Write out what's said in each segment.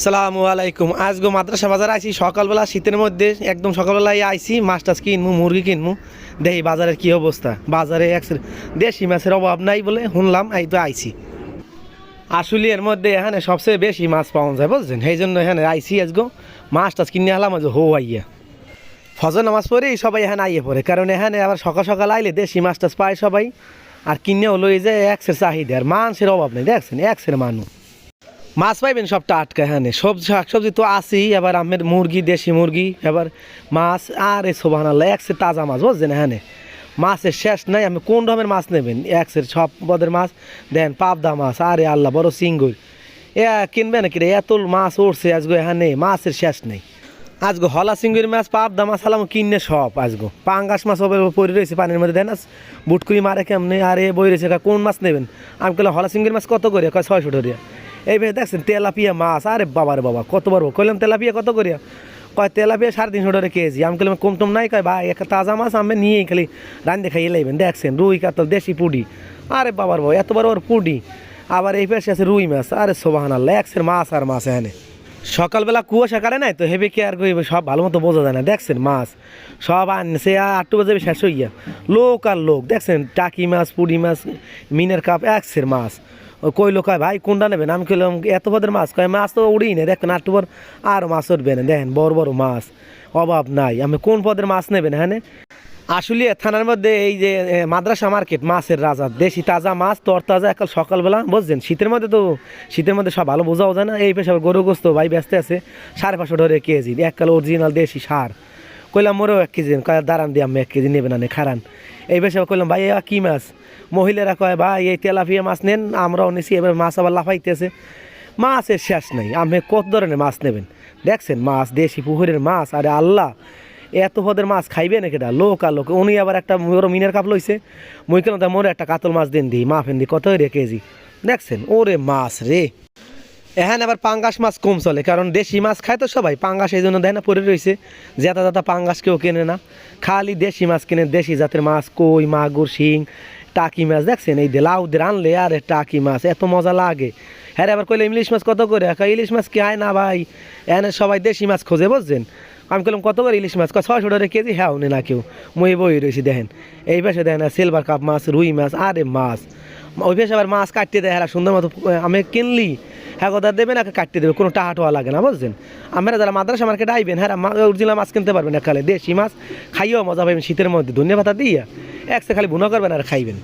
সালামু আলাইকুম। আজ গো মাদ্রাসা বাজার আইছি। সকালবেলা শীতের মধ্যে একদম সকালবেলায় আইছি মাছ টাছ কিনমু, মুরগি কিনমু। দেখি বাজারের কি অবস্থা। বাজারে এক দেশি মাছের অভাব নাই বলে শুনলাম, এই তো আইছি। আসলে এর মধ্যে এখানে সবচেয়ে বেশি মাছ পাওয়া যায়, বুঝছেন? সেই জন্য এখানে আইছি আজ গো। মাছ টাছ কিনে আলাম আজ হো আইয়া। ফজর নামাজ পড়েই সবাই এখানে আইয়ে পড়ে, কারণ এখানে আবার সকাল সকাল আইলে দেশি মাছ টাছ পায় সবাই। আর কিনেও লই যে একসের চাহিদা। আর মাছের অভাব নেই, দেখছেন? একসের মানুষ। মাছ পাইবেন সবটা আটকা এখানে সবজি, শাকসবজি তো আছেই, এবার আমের মুরগি, দেশি মুরগি, এবার মাছ, আর এই সোবান আল্লাহ একসের তাজা মাছ, বুঝছেন এখানে মাছের শেষ নাই, আমি কোন রকমের মাছ নেবেন? একসের সব পদের মাছ, দেন পাবদা মাছ, আরে আল্লাহ, বড় সিঙ্গুর। এ, কিনবে নাকি রে? এত মাছ উঠছে আজগো এখানে মাছের শেষ নেই। আজগো হলা সিঙ্গুর মাছ, পাবদা মাছ আলাম কিনে সব আজগো। পাঙ্গাস মাছ ওপরে পড়ে রয়েছে পানির মধ্যে, দেন বুটকুড়ি মারে কেমনে? আরে বই রয়েছে কোন মাছ নেবেন? আমি কইলাম হলা সিঙ্গুর মাছ কত করে ছয়শো ধরিয়া। এই ভেবে দেখছেন, তেলাপিয়া মাছ, আরে বাবা রে বাবা, কত বড় কইলাম, তেলাপিয়া কত করিয়া? কয়, তেলাপিয়া সাড়ে তিনশো টাকা কেজি। আমি কইলাম, কম টম নাই, কয়, ভাই, একটা তাজা মাছ আমি নিয়েই খালি রান্ধে খাইয়ে লাইবেন। দেখছেন, রুই, কাতল, দেশি পুডি আরে বাবার বাবা, এত বড় বড় পুডি আবার এই পাশে আছে রুই মাছ। আরে সোবাহান একসের মাছ আর মাছ এখানে। সকালবেলা কুয়াশা কাটে নাই তো? হেবে কেয়ার করিবে সব ভালো মতো বোঝা যায় না। দেখছেন, মাছ সব আনছে আটটু বাজে শেষ হইয়া। লোক আর লোক, দেখছেন, টাকি মাছ পুডি মাছ, মিনের কাপ, একসের মাছ। কইলো কয় ভাই, কোনটা নেবেন? আমি কইলাম, এত পদের মাছ? কয়, মাছ তো উড়েই না দেখেন আটটু পর আর মাছ উঠবে না, দেখেন, বড় বড় মাছ, অভাব নাই। আমি কোন পদের মাছ নেবেন হ্যাঁ আসলে থানার মধ্যে এই যে মাদ্রাসা মার্কেট, মাছের রাজা, দেশি তাজা মাছ, তরতাজা একাল সকালবেলা, বুঝছেন? শীতের মধ্যে তো, শীতের মধ্যে সব ভালো বোঝাও যায় না। এই পেশা গরু গোস্ত ভাই ব্যস্ত আছে, সাড়ে পাঁচশো ধরে কেজি, এককাল অরিজিনাল দেশি সার। কইলাম, মোরও এক কেজি দাঁড়ান দিয়ে আমি এক কেজি নেবে না খারান। এই পেশা কইলাম, ভাই কি মাছ? মহিলারা কয়, ভাই, এই তেলাপিয়া মাছ নেন, আমরাও নিছি। এবার মাছ আবার লাফাইতেছে। মাছের শেষ নেই। আপনি কত ধরনের মাছ নেবেন? দেখছেন, মাছ, দেশি পুকুরের মাছ, আরে আল্লাহ! এত পদের মাছ খাইবে নাকি এটা? লোক আর লোক উনি আবার একটা ওর মিনের কাপ লইছে। মুই কেন তা মোর একটা কাতল মাছ দেন দিই মাফেন দি, কত রে কেজি? দেখছেন, ওরে মাছ রে! এখানে আবার পাঙ্গাস মাছ কম চলে, কারণ দেশি মাছ খায় তো সবাই। পাঙ্গাস এই জন্য দেয় না পড়ে রয়েছে জেতা জাতা পাঙ্গাস কেউ কেনে না। খালি দেশি মাছ কেনে, দেশি জাতের মাছ, কই, মাগুর, শিং টাকি মাছ, দেখছেন? এই লাউদের আনলে আরে টাকি মাছ, এত মজা লাগে। হ্যাঁ আবার কইলে ইলিশ মাছ কত করে? ইলিশ মাছ কি হয় না ভাই? এনে সবাই দেশি মাছ খোঁজে, বুঝছেন? আমি কলাম কত করে ইলিশ মাছ? ছয়শো টাকা কেজি? হ্যাঁ না কেউ। মই বই রয়েছি দেখেন। এই পাশে দেখেন সিলভার কাপ মাছ, রুই মাছ, আরে মাছ। ওই পাশে আবার মাছ কাটতে দেয় হ্যাঁ সুন্দর মতো আমি কিনলি হ্যাঁ কথা দেবে না কাটতে দেবে কোনো টাহা টোয়া লাগে না, বুঝছেন? আমরা যারা মাদ্রাসা মার্কেটে আইবেন হ্যাঁ অরিজিনাল মাছ কিনতে পারবেন একালে দেশি মাছ, খাইও মজা পাইবেন শীতের মধ্যে, ধনিয়া পাতা দিয়া একসে খালি বুনো করবেন আর খাইবেন।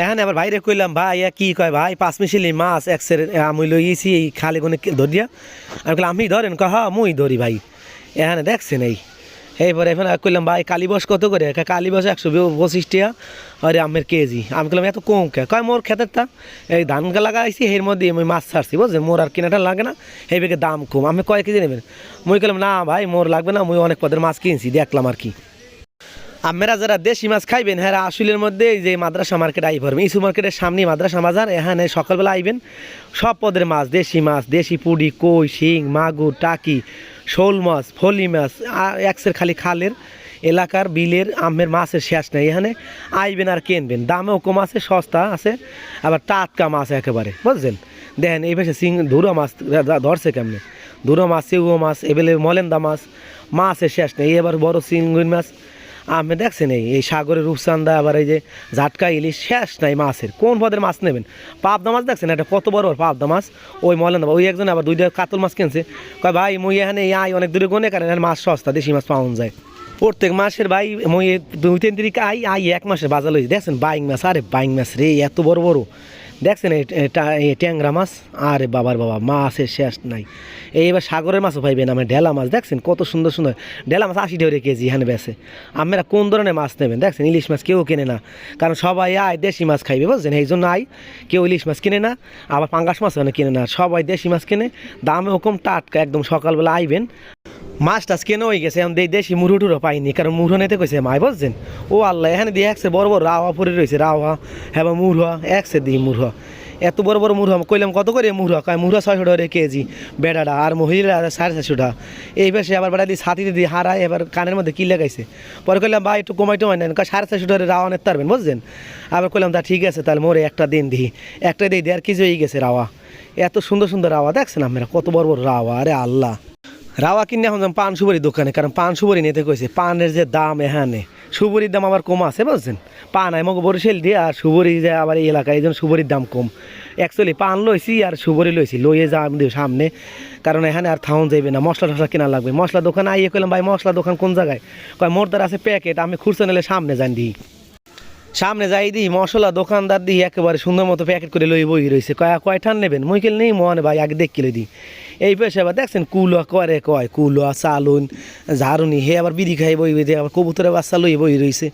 এখানে আবার বাইরে কইলাম, ভাই কি কয়, ভাই, পাঁচ মিশিলি মাছ একসের আমি লইয়েছি এই খালি কোনে ধরিয়া। আমি কইলাম, আমি ধরেন কয় হ্যাঁ মুই ধরি, ভাই। এখানে দেখছেন এই এইবারে এখানে কইলাম, ভাই, কালীবস কত করে? কালী কালীবস একশো পঁচিশ টাকা আরে, আমের কেজি। আমি কইলাম, এত কম কে? কয়, মোর খেতের তা। এই ধান লাগাইছি এর মধ্যে আমি মাছ ছাড়ছি বুঝলেন মোর আর কেনাটা লাগে না। এই বেগে দাম কম। আমি কয় কেজি নেবেন? মুই কইলাম, না ভাই, মোর লাগবে না, মুই অনেক পদের মাছ কিনছি, দেখলাম আর কি। আপনারা যারা দেশি মাছ খাইবেন হ্যাঁ আসলের মধ্যে যে মাদ্রাসা মার্কেট আই পারবেন ইসু মার্কেটের সামনে মাদ্রাসা বাজার এখানে সকালবেলা আইবেন, সব পদের মাছ, দেশি মাছ, দেশি পুডি কই, শিং, মাগুর, টাকি, শোল মাছ, ফলি মাছ একসের খালি খালের এলাকার বিলের আমের মাছের শেষ নেই, এখানে আইবেন আর কিনবেন। দামেও কম আছে, সস্তা আছে, আবার টাটকা মাছ একেবারে, বুঝছেন? দেখেন, এই পাশে সিং, ধুরো মাছ ধরছে কেমনে? ধুরো মাছ সেগুলো মাছ, এবেলে মলেন্দা মাছ, মাছের শেষ নেই, এবার বড় সিঙ্গুর মাছ আপনি দেখছেন এই এই সাগরের রূপচান্দা আবার এই যে ঝাটকা ইলিশ, শেষ নাই মাছের। কোন পদের মাছ নেবেন? পাবদা মাছ দেখছেন? এটা কত বড় পাবদা মাছ? ওই মলেন ওই একজন আবার দুইটা কাতল মাছ কিনছে। কয়, ভাই, মুই এখানে আই অনেক দূরে গনে কারণ এখানে মাছ সস্তা, দেশি মাছ পাওয়া যায়। প্রত্যেক মাসের ভাই, মুই দুই তিন তারিখ আই আই এক মাসের বাজার লইছি। দেখছেন? বাইং মাছ, আরে বাইং মাছ রে, এত বড় বড়। দেখছেন এই ট্যাংরা মাছ? আরে বাবার বাবা, মাছের শেষ নাই। এইবার সাগরের মাছও পাইবেন আমার ঢেলা মাছ। দেখছেন কত সুন্দর সুন্দর। ঢেলা মাছ আশি টাকা কেজি এখানে বেছে আপনারা কোন ধরনের মাছ নেবেন? দেখছেন ইলিশ মাছ কেউ কেনে না। কারণ সবাই আয় দেশি মাছ খাইবে, বুঝছেন? এই জন্য আয়, কেউ ইলিশ মাছ কিনে না, আবার পাঙ্গাস মাছ কিনে না। সবাই দেশি মাছ কেনে দামে ওরকম টাটকা, একদম সকালবেলা আইবেন। মাছ টাছ কেন হয়ে গেছে? এখন দেশি মুরু টুরো পাইনি, কারণ মুরো নিতে কইছে মাই, বুঝছেন? ও আল্লাহ, এখানে দিয়ে একসে বড় বড় রাওয়া পরে রয়েছে রাওয়া হ্যাঁ মুরুয়া, একসে দিই মুরুয়া। এত বড় বড় মুরুয়া, কইলাম কত করে মুরুয়া? কয়, মুরুয়া ছয়শো টাকা কেজি, বেড়াটা, আর মহিলা সাড়ে চারশো টাকা। এই পাশে আবার বেড়া দিয়ে ছাতি দিয়ে হারায়, এবার কানের মধ্যে কি লাগাইছে? পরে কইলাম, ভাই, একটু কমাই টমাই নেন সাড়ে চারশো টাকা রাওয়া নিতে পারবেন, বুঝছেন? আবার কইলাম, তা ঠিক আছে, তাহলে মোরে একটা দিন দিই একটা দিই দেড় কেজি হয়ে গেছে রাওয়া। এত সুন্দর সুন্দর রাওয়া, দেখছেন আপনারা? কত বড় বড় রাওয়া, আরে আল্লাহ। রাওয়া কিনে এখন পান সুপারি দোকানে, কারণ পান সুপারি নিতে কইছে, পানের যে দাম এখানে সুবরির দাম আবার কম আছে, বুঝছেন? পান আয় মগে বরিশাল দিয়ে, আর সুবরি যে আবার এই এলাকায় এই জন্য দাম কম। অ্যাকচুয়ালি পান লইছি আর সুবরি লইছি, লইয়ে যা আমি সামনে, কারণ এখানে আর থাউন যাইবে না, মশলা টসলা কেনা লাগবে। মশলা দোকান আইয়ে কইলাম, ভাই, মশলা দোকান কোন জায়গায়? কয় মোর দ্বারা আছে প্যাকেট, আমি খুঁজতে নিলে সামনে যান দিই সামনে যাই দিই মশলা দোকানদার দিই একেবারে সুন্দর মতো প্যাকেট করে লই বই রয়েছে কয় কয় ঠান নেবেন? মুইকেল নেই মনে ভাই, আগে দেখ কিলো দিই এই পেশে আবার দেখছেন কুলো করে কয় কুলো চালুন, ঝাড়ুনি, হে আবার বিড়ি খাই বই দিয়ে, আবার কবুতরের বাচ্চা লই বই রয়েছে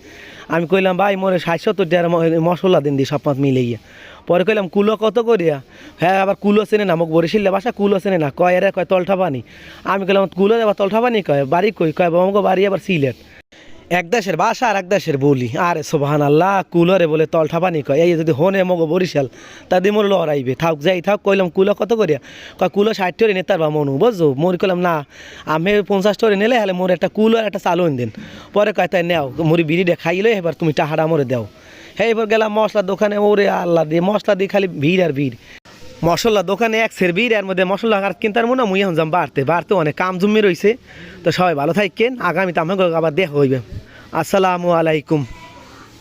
আমি কইলাম, ভাই, মোরে ষাট সত্তর টাকার মশলা দিন দিই সব পাঁচ মিলে গিয়া। পরে কইলাম কুলো কত করিয়া? হ্যাঁ আবার কুলো চেনে না মোক বরিশিল্লা বাসা কুলো চেনে না, কয়, এরা কয় তলঠা পানি আমি কইলাম কুলো আবার তলঠা পানি কয়, বাড়ি কই? কয়, বাবা বাড়ি আবার সিলেট। এক দেশের ভাষা আর এক দেশের বলি। আরে সোবাহান আল্লাহ কুলরে বলে তল ঠাপানি কয়। এই যদি হনে মগো বরিশাল, তা দিয়ে মোর লড়াইবে। থাক, যাই থাক, কইলাম কুলো কত করিয়া? কয়, কুলো ষাট টরে নেতার বা মনু, বুঝছ? মোর কইলাম, না, আমি পঞ্চাশ টরে নিলে হলে মোর একটা কুলো আর একটা চালুন দিন। পরে কয়, তাই নেও, মুড়ি বিড়িটা খাইলে এবার তুমি টাহাটা মোরে দাও। হ্যাঁ এবার গেলাম মশলার দোকানে, ওরে আল্লাহ দিয়ে মশলা দিয়ে খালি ভিড় আর ভিড়। মশলা দোকানে এক সের ভিড় এর মধ্যে মশলা আর কিনতার মনে মুই এখন যাম বাড়তে। বাড়তে অনেক কাম জমি রয়েছে তো সবাই ভালো থাকেন, আগামীতে আমাকে আবার দেখা হইবে। আসসালামু আলাইকুম।